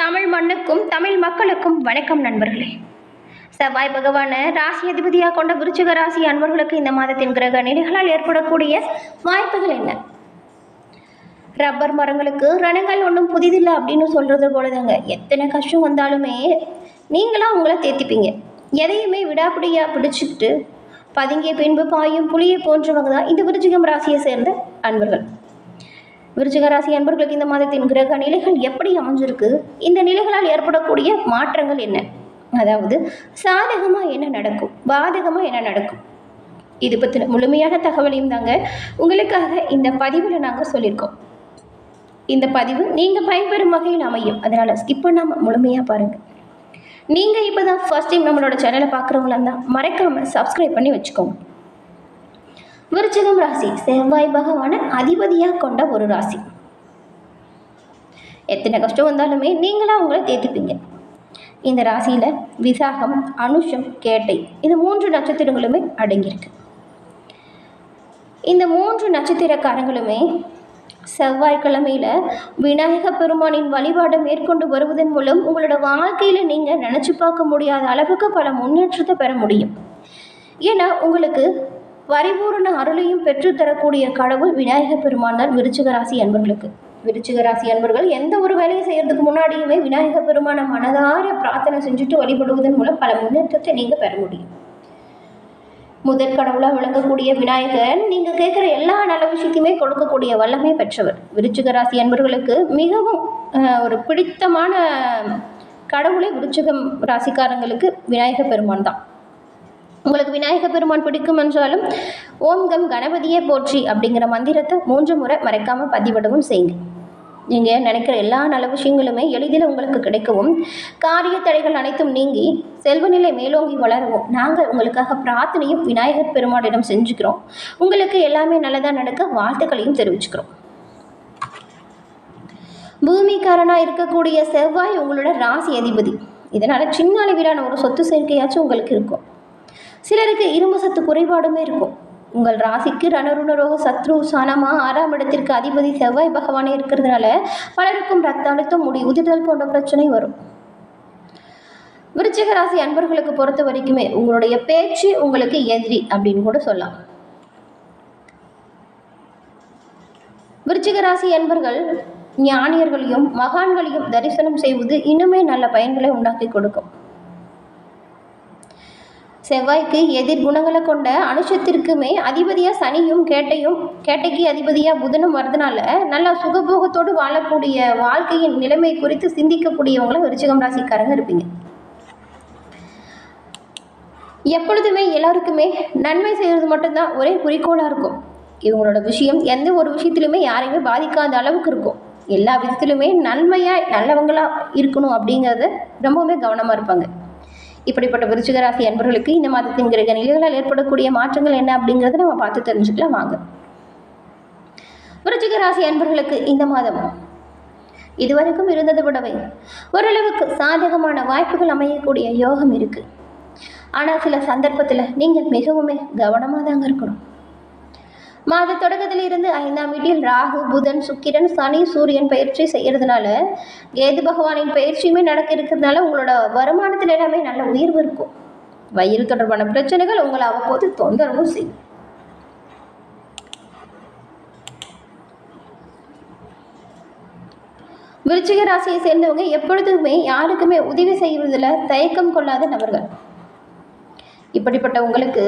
தமிழ் மண்ணுக்கும் தமிழ் மக்களுக்கும் வணக்கம் நண்பர்களே. செவ்வாய் பகவான ராசி அதிபதியாக கொண்ட விருச்சிக ராசி அன்பர்களுக்கு இந்த மாதத்தின் கிரக நிலைகளால் ஏற்படக்கூடிய வாய்ப்புகள் என்ன? ரப்பர் மரங்களுக்கு ரணங்கள் ஒன்றும் புதிதில்லை அப்படின்னு சொல்கிறது போலதாங்க. எத்தனை கஷ்டம் வந்தாலுமே நீங்களாம் உங்களை தேத்திப்பீங்க. எதையுமே விடாப்பிடியாக பிடிச்சிக்கிட்டு பதுங்கிய பின்பு பாயும் புளியை போன்றவங்க தான் இந்த விருச்சிகம் ராசியை சேர்ந்த அன்பர்கள். விருச்சிகராசி அன்பர்களுக்கு இந்த மாதத்தின் கிரக நிலைகள் எப்படி அமைஞ்சிருக்கு? இந்த நிலைகளால் ஏற்படக்கூடிய மாற்றங்கள் என்ன? அதாவது சாதகமாக என்ன நடக்கும்? பாதகமாக என்ன நடக்கும்? இது பற்றின முழுமையான தகவலையும் தாங்க உங்களுக்காக இந்த பதிவில் நாங்கள் சொல்லியிருக்கோம் இந்த பதிவு நீங்கள் பயன்பெறும் வகையில் அமையும். அதனால் ஸ்கிப் பண்ணாமல் முழுமையாக பாருங்கள் நீங்கள் இப்போ தான் ஃபர்ஸ்ட் டைம் நம்மளோட சேனலை பார்க்குறவங்களா இருந்தால் மறக்காமல் சப்ஸ்கிரைப் பண்ணி வச்சுக்கோங்க. விருச்சிகம் ராசி செவ்வாய் பகவான அதிபதியாக கொண்ட ஒரு ராசி. எத்தனை கஷ்டம் வந்தாலுமே நீங்களாக உங்களை தேத்திப்பீங்க. இந்த ராசியில் விசாகம் அனுஷம் கேட்டை இந்த மூன்று நட்சத்திரங்களுமே அடங்கியிருக்கு. இந்த மூன்று நட்சத்திரக்காரங்களுமே செவ்வாய்க்கிழமையில் விநாயக பெருமானின் வழிபாடை மேற்கொண்டு வருவதன் மூலம் உங்களோட வாழ்க்கையில் நீங்கள் நினச்சி பார்க்க முடியாத அளவுக்கு பல முன்னேற்றத்தை பெற முடியும். ஏன்னா உங்களுக்கு பரிபூரண அருளையும் பெற்றுத்தரக்கூடிய கடவுள் விநாயக பெருமான் தான் விருச்சிக ராசி அன்பர்களுக்கு. விருச்சிக ராசி அன்பர்கள் எந்த ஒரு வேலையை செய்யறதுக்கு முன்னாடியுமே விநாயக பெருமான மனதார பிரார்த்தனை செஞ்சுட்டு வழிபடுவதன் மூலம் பல முன்னேற்றத்தை நீங்கள் பெற முடியும். முதற் கடவுளாக விளங்கக்கூடிய விநாயகர் நீங்கள் கேட்குற எல்லா நல்ல விஷயத்தையுமே கொடுக்கக்கூடிய வல்லமை பெற்றவர். விருச்சிக ராசி அன்பர்களுக்கு மிகவும் ஒரு பிடித்தமான கடவுளை விருச்சிகம் ராசிக்காரங்களுக்கு விநாயக பெருமான் தான் உங்களுக்கு விநாயக பெருமான் பிடிக்கும் என்றாலும் ஓம் கம் கணபதியே போற்றி அப்படிங்கிற மந்திரத்தை மூன்று முறை மறைக்காமல் பதிவிடவும் செய்யுங்க. நீங்கள் நினைக்கிற எல்லா நல்ல விஷயங்களுமே எளிதில் உங்களுக்கு கிடைக்கவும் காரிய தடைகள் அனைத்தும் நீங்கி செல்வநிலை மேலோங்கி வளரவும் நாங்கள் உங்களுக்காக பிரார்த்தனையும் விநாயகர் பெருமானிடம் செஞ்சுக்கிறோம். உங்களுக்கு எல்லாமே நல்லதாக நடக்க வாழ்த்துக்களையும் தெரிவிச்சுக்கிறோம். பூமிக்காரனாக இருக்கக்கூடிய செவ்வாய் உங்களோட ராசி அதிபதி. இதனால் சின்ன அளவிலான ஒரு சொத்து சேர்க்கையாச்சும் உங்களுக்கு இருக்கும். சிலருக்கு இரும்பு சத்து குறைபாடுமே இருக்கும். உங்கள் ராசிக்கு ரணருணரோக சத்ரு சானமா ஆறாம் இடத்திற்கு அதிபதி செவ்வாய் பகவானே இருக்கிறதுனால பலருக்கும் ரத்த அழுத்தம் முடி உதிர்தல் போன்ற பிரச்சனை வரும். விருச்சிக ராசி அன்பர்களுக்கு பொறுத்த வரைக்குமே உங்களுடைய பேச்சு உங்களுக்கு எதிரி அப்படின்னு கூட சொல்லலாம். விருச்சிக ராசி அன்பர்கள் ஞானியர்களையும் மகான்களையும் தரிசனம் செய்வது இன்னுமே நல்ல பயன்களை உண்டாக்கி கொடுக்கும். செவ்வாய்க்கு எதிர் குணங்களை கொண்ட அனுஷத்திற்குமே அதிபதியாக சனியும் கேட்டையும் கேட்டைக்கு அதிபதியாக புதனும் வரதுனால நல்லா சுகபோகத்தோடு வாழக்கூடிய வாழ்க்கையின் நிலைமை குறித்து சிந்திக்கக்கூடியவங்களும் விருச்சிகம் ராசிக்காரங்க இருப்பீங்க. எப்பொழுதுமே எல்லாருக்குமே நன்மை செய்கிறது மட்டும்தான் ஒரே குறிக்கோளாக இருக்கும். இவங்களோட விஷயம் எந்த ஒரு விஷயத்திலுமே யாரையுமே பாதிக்காத அளவுக்கு இருக்கும். எல்லா விதத்திலுமே நன்மையாக நல்லவங்களாக இருக்கணும் அப்படிங்கிறத ரொம்பவுமே கவனமாக இருப்பாங்க. இப்படிப்பட்ட விருச்சிக ராசி அன்பர்களுக்கு இந்த மாதத்தின் கிரக நிலைகளால் ஏற்படக்கூடிய மாற்றங்கள் என்ன அப்படிங்கிறத நம்ம பார்த்து தெரிஞ்சுக்கலாம் வாங்க. விருச்சிக ராசி அன்பர்களுக்கு இந்த மாதம் இதுவரைக்கும் இருந்ததை விடவே ஓரளவுக்கு சாதகமான வாய்ப்புகள் அமையக்கூடிய யோகம் இருக்குது ஆனால் சில சந்தர்ப்பத்தில் நீங்கள் மிகவுமே கவனமாக தாங்க இருக்கணும். மாத தொடக்கத்தில் இருந்து ஐந்தாம் வீட்டில் ராகு புதன் சுக்கிரன் சனி சூரியன் பயிற்சி செய்கிறதுனால கேது பகவானின் பயிற்சியுமே நடக்க இருக்கிறதுனால உங்களோட வருமானத்தில் எல்லாமே நல்ல உயர்வு இருக்கும். வயிறு தொடர்பான பிரச்சனைகள் உங்களை அவ்வப்போது தொந்தரவும் செய்யும். விருச்சிக ராசியை சேர்ந்தவங்க எப்பொழுதுமே யாருக்குமே உதவி செய்வதில் தயக்கம் கொள்ளாத நபர்கள். இப்படிப்பட்ட உங்களுக்கு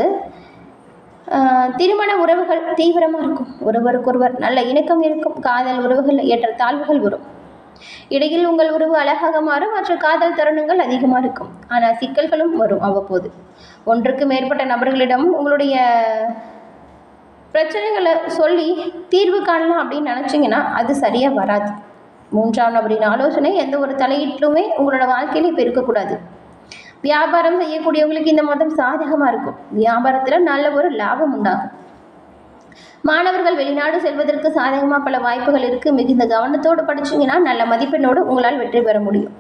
திருமண உறவுகள் தீவிரமாக இருக்கும். ஒருவருக்கொருவர் நல்ல இணக்கம் இருக்கும். காதல் உறவுகள் ஏற்ற தாழ்வுகள் வரும். இடையில் உங்கள் உறவு அழகாக மாறும். மற்ற காதல் தருணங்கள் அதிகமாக இருக்கும். ஆனால் சிக்கல்களும் வரும் அவ்வப்போது. ஒன்றுக்கு மேற்பட்ட நபர்களிடம் உங்களுடைய பிரச்சனைகளை சொல்லி தீர்வு காணலாம் அப்படின்னு நினச்சிங்கன்னா அது சரியாக வராது. மூன்றாம் நபரின் ஆலோசனை எந்த ஒரு தலையீட்டிலுமே உங்களோட வாழ்க்கையில் இப்போ இருக்கக்கூடாது. வியாபாரம் செய்யக்கூடியவங்களுக்கு இந்த மாதம் சாதகமாக இருக்கும். வியாபாரத்தில் நல்ல ஒரு லாபம் உண்டாகும். மாணவர்கள் வெளிநாடு செல்வதற்கு சாதகமாக பல வாய்ப்புகள் இருக்குது மிகுந்த கவனத்தோடு படிச்சிங்கன்னா நல்ல மதிப்பெண்ணோடு உங்களால் வெற்றி பெற முடியும்.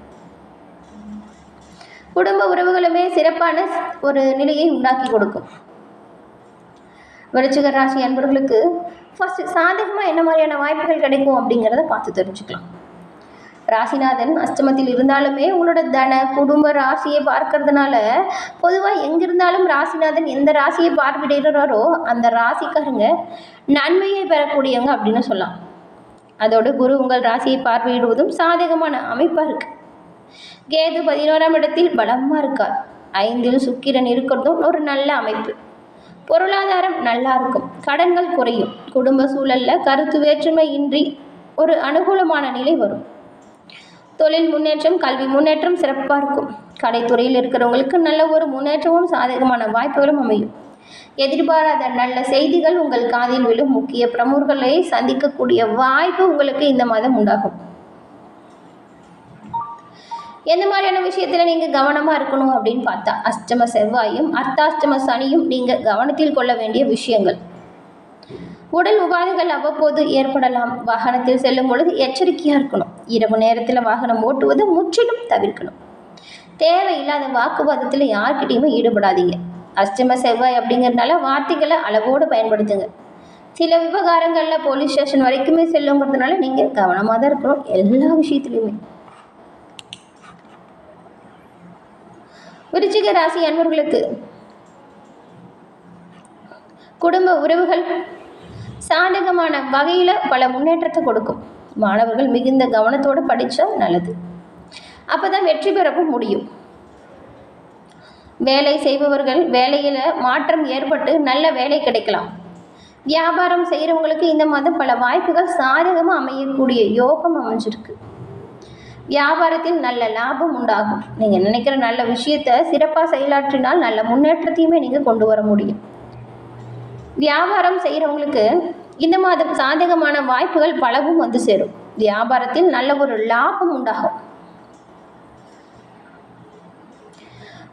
குடும்ப உறவுகளுமே சிறப்பான ஒரு நிலையை உண்டாக்கி கொடுக்கும். விருச்சிக ராசி அன்பர்களுக்கு ஃபஸ்ட்டு சாதகமாக என்ன மாதிரியான வாய்ப்புகள் கிடைக்கும் அப்படிங்கிறத பார்த்து தெரிஞ்சுக்கலாம். ராசிநாதன் அஷ்டமத்தில் இருந்தாலுமே உங்களோட தன குடும்ப ராசியை பார்க்கறதுனால பொதுவாக எங்கிருந்தாலும் ராசிநாதன் எந்த ராசியை பார்வையிடுறாரோ அந்த ராசிக்காரங்க நன்மையை பெறக்கூடியவங்க அப்படின்னு சொல்லலாம். அதோட குரு உங்கள் ராசியை பார்வையிடுவதும் சாதகமான அமைப்பாக இருக்குது கேது பதினோராம் இடத்தில் பலமாக இருக்கார். ஐந்தில் சுக்கிரன் இருக்கிறதும் ஒரு நல்ல அமைப்பு. பொருளாதாரம் நல்லா இருக்கும். கடன்கள் குறையும். குடும்ப சூழலில் கருத்து வேற்றுமை இன்றி ஒரு அனுகூலமான நிலை வரும். தொழில் முன்னேற்றம் கல்வி முன்னேற்றம் சிறப்பாக இருக்கும். கடைத்துறையில் இருக்கிறவங்களுக்கு நல்ல ஒரு முன்னேற்றமும் சாதகமான வாய்ப்புகளும் அமையும். எதிர்பாராத நல்ல செய்திகள் உங்கள் காதில் விழும். முக்கிய பிரமுகர்களை சந்திக்கக்கூடிய வாய்ப்பு உங்களுக்கு இந்த மாதம் உண்டாகும். எந்த மாதிரியான விஷயத்தில் நீங்கள் கவனமாக இருக்கணும் அப்படின்னு பார்த்தா அஷ்டம செவ்வாயும் அர்த்தாஷ்டம சனியும் நீங்கள் கவனத்தில் கொள்ள வேண்டிய விஷயங்கள். உடல் உபாதைகள் அவ்வப்போது ஏற்படலாம். வாகனத்தில் செல்லும் பொழுது எச்சரிக்கையாக இருக்கணும். இரவு நேரத்தில் வாகனம் ஓட்டுவது முற்றிலும் தவிர்க்கணும். தேவையில்லாத வாக்குவாதத்தில் யார்கிட்டையுமே ஈடுபடாதீங்க. அஷ்டம செவ்வாய் அப்படிங்கிறதுனால வார்த்தைகளை அளவோடு பயன்படுத்துங்க. சில விவகாரங்களில் போலீஸ் ஸ்டேஷன் வரைக்குமே செல்லுங்கிறதுனால நீங்கள் கவனமாக தான் இருக்கணும் எல்லா விஷயத்துலையுமே. விருச்சிக ராசி அன்பர்களுக்கு குடும்ப உறவுகள் சாதகமான வகையில் பல முன்னேற்றத்தை கொடுக்கும். மாணவர்கள் மிகுந்த கவனத்தோடு படித்தா நல்லது. அப்போ தான் வெற்றி பெறவும் முடியும். வேலை செய்பவர்கள் வேலையில் மாற்றம் ஏற்பட்டு நல்ல வேலை கிடைக்கலாம். வியாபாரம் செய்கிறவங்களுக்கு இந்த மாதம் பல வாய்ப்புகள் சாதகமாக அமையக்கூடிய யோகம் அமைஞ்சிருக்கு. வியாபாரத்தில் நல்ல லாபம் உண்டாகும். நீங்கள் நினைக்கிற நல்ல விஷயத்தை சிறப்பாக செயலாற்றினால் நல்ல முன்னேற்றத்தையுமே நீங்கள் கொண்டு வர முடியும். வியாபாரம் செய்கிறவங்களுக்கு இந்த மாதம் சாதகமான வாய்ப்புகள் பலவும் வந்து சேரும். வியாபாரத்தில் நல்ல ஒரு லாபம் உண்டாகும்.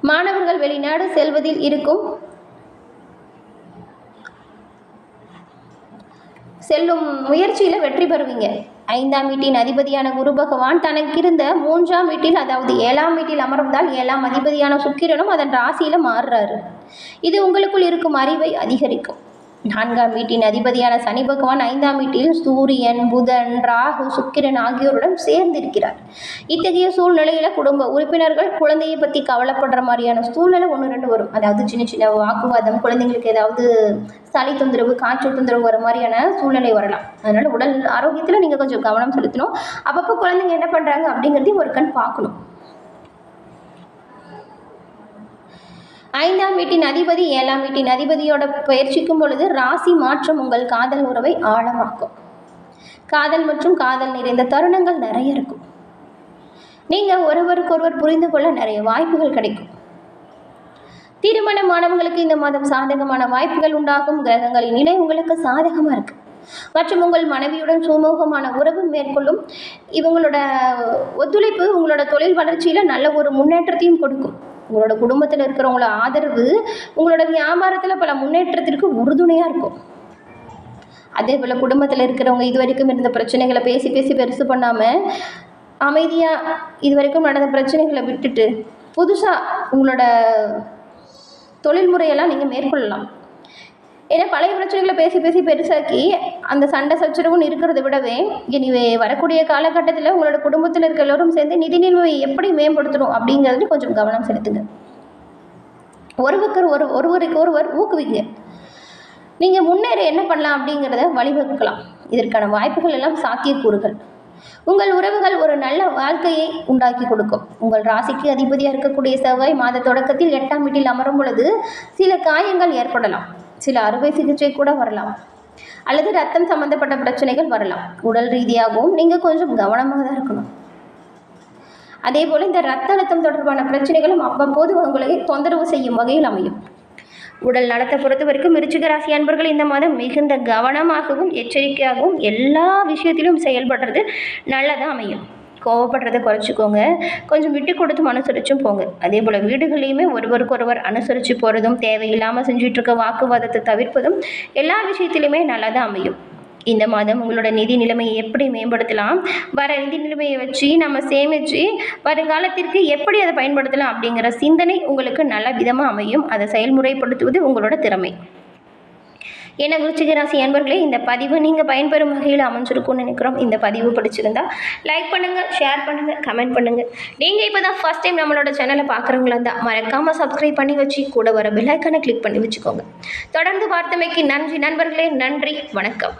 மாணவர்கள் வெளிநாடு செல்வதில் இருக்கும் செல்லும் முயற்சியில் வெற்றி பெறுவீங்க. ஐந்தாம் வீட்டின் அதிபதியான குரு பகவான் தனக்கிருந்த மூன்றாம் வீட்டில் அதாவது ஏழாம் வீட்டில் அமர்ந்தால் ஏழாம் அதிபதியான சுக்கிரனும் அதன் ராசியில் மாறுறாரு. இது உங்களுக்குள் இருக்கும் அறிவை அதிகரிக்கும். நான்காம் வீட்டின் அதிபதியான சனி பகவான் ஐந்தாம் வீட்டில் சூரியன் புதன் ராகு சுக்கிரன் ஆகியோருடன் சேர்ந்திருக்கிறார். இத்தகைய சூழ்நிலையில் குடும்ப உறுப்பினர்கள் குழந்தையை பற்றி கவலைப்படுற மாதிரியான சூழ்நிலை ஒன்று ரெண்டு வரும். அதாவது சின்ன சின்ன வாக்குவாதம் குழந்தைங்களுக்கு ஏதாவது சளி தொந்தரவு காய்ச்சல் தொந்தரவு வர மாதிரியான சூழ்நிலை வரலாம். அதனால் உடல் ஆரோக்கியத்தில் நீங்கள் கொஞ்சம் கவனம் செலுத்தணும். அப்பப்போ குழந்தைங்க என்ன பண்ணுறாங்க அப்படிங்கிறதையும் ஒரு கண் பார்க்கணும். ஐந்தாம் வீட்டின் அதிபதி ஏழாம் வீட்டின் அதிபதியோட பயிற்சிக்கும் பொழுது ராசி மாற்றம் உங்கள் காதல் உறவை ஆழமாக்கும். காதல் மற்றும் காதல் நிறைந்த தருணங்கள் நிறைய இருக்கும். நீங்கள் ஒருவருக்கொருவர் புரிந்து கொள்ள நிறைய வாய்ப்புகள் கிடைக்கும். திருமணமானவங்களுக்கு இந்த மாதம் சாதகமான வாய்ப்புகள் உண்டாகும். கிரகங்களின் நிலை உங்களுக்கு சாதகமாக இருக்குது மற்றும் உங்கள் மனைவியுடன் சுமூகமான உறவு மேற்கொள்ளும். இவங்களோட ஒத்துழைப்பு உங்களோட தொழில் வளர்ச்சியில் நல்ல ஒரு முன்னேற்றத்தையும் கொடுக்கும். உங்களோட குடும்பத்தில் இருக்கிறவங்களோட ஆதரவு உங்களோட வியாபாரத்தில் பல முன்னேற்றத்திற்கு உறுதுணையாக இருக்கும். அதே போல் குடும்பத்தில் இருக்கிறவங்க இது வரைக்கும் இருந்த பிரச்சனைகளை பேசி பேசி பெருசு பண்ணாமல் அமைதியாக இது வரைக்கும் நடந்த பிரச்சனைகளை விட்டுட்டு புதுசாக உங்களோட தொழில் முறையெல்லாம் நீங்கள் மேற்கொள்ளலாம். ஏன்னா பழைய பிரச்சனைகளை பேசி பேசி பெருசாக்கி அந்த சண்டை சச்சரவுன்னு இருக்கிறத விடவே இனி வரக்கூடிய காலகட்டத்தில் உங்களோட குடும்பத்தில் இருக்க எல்லோரும் சேர்ந்து நிதி நிலைமை எப்படி மேம்படுத்தணும் அப்படிங்கிறது கொஞ்சம் கவனம் செலுத்துங்க. ஒருவருக்கு ஒரு ஒருவருக்கு ஒருவர் ஊக்குவிங்க. நீங்கள் முன்னேற என்ன பண்ணலாம் அப்படிங்கிறத வழிவகுக்கலாம். இதற்கான வாய்ப்புகள் எல்லாம் சாத்தியக்கூறுகள். உங்கள் உறவுகள் ஒரு நல்ல வாழ்க்கையை உண்டாக்கி கொடுக்கும். உங்கள் ராசிக்கு அதிபதியாக இருக்கக்கூடிய செவ்வாய் மாத தொடக்கத்தில் எட்டாம் வீட்டில் அமரும் பொழுது சில காயங்கள் ஏற்படலாம். சில அறுவை சிகிச்சை கூட வரலாம். அல்லது ரத்தம் சம்பந்தப்பட்ட பிரச்சனைகள் வரலாம். உடல் ரீதியாகவும் நீங்கள் கொஞ்சம் கவனமாக தான் இருக்கணும். அதே போல் இந்த ரத்த அழுத்தம் தொடர்பான பிரச்சனைகளும் அவ்வப்போது உங்களை தொந்தரவு செய்யும் வகையில் அமையும். உடல் நலத்தை பொறுத்த வரைக்கும் ராசி அன்பர்கள் இந்த மாதம் மிகுந்த கவனமாகவும் எச்சரிக்கையாகவும் எல்லா விஷயத்திலும் செயல்படுறது நல்லதாக அமையும். கோவப்படுறதை குறைச்சிக்கோங்க. கொஞ்சம் விட்டு கொடுத்து அனுசரிச்சும் போங்க. அதே போல் வீடுகளையுமே ஒருவருக்கொருவர் அனுசரித்து போகிறதும் தேவையில்லாமல் செஞ்சிட்ருக்க வாக்குவாதத்தை தவிர்ப்பதும் எல்லா விஷயத்திலுமே நல்லதாக அமையும். இந்த மாதம் உங்களோட நிதி நிலைமையை எப்படி மேம்படுத்தலாம்? வர நிதி நிலைமையை வச்சு நம்ம சேமித்து வருங்காலத்திற்கு எப்படி அதை பயன்படுத்தலாம் அப்படிங்கிற சிந்தனை உங்களுக்கு நல்ல விதமாக அமையும். அதை செயல்முறைப்படுத்துவது உங்களோட திறமை. என்ன விருச்சிக ராசி அன்பர்களே இந்த பதிவு நீங்கள் பயன்பெறும் வகையில் அமைஞ்சிருக்கும்னு நினைக்கிறோம். இந்த பதிவு பிடிச்சிருந்தா லைக் பண்ணுங்கள் ஷேர் பண்ணுங்கள் கமெண்ட் பண்ணுங்கள் நீங்கள் இப்போ தான் ஃபஸ்ட் டைம் நம்மளோட சேனலை பார்க்குறவங்களா இருந்தால் மறக்காமல் சப்ஸ்கிரைப் பண்ணி வச்சு கூட வர பெல்லைக்கானை கிளிக் பண்ணி வச்சுக்கோங்க. தொடர்ந்து பார்த்தமைக்கு நன்றி நண்பர்களே நன்றி வணக்கம்.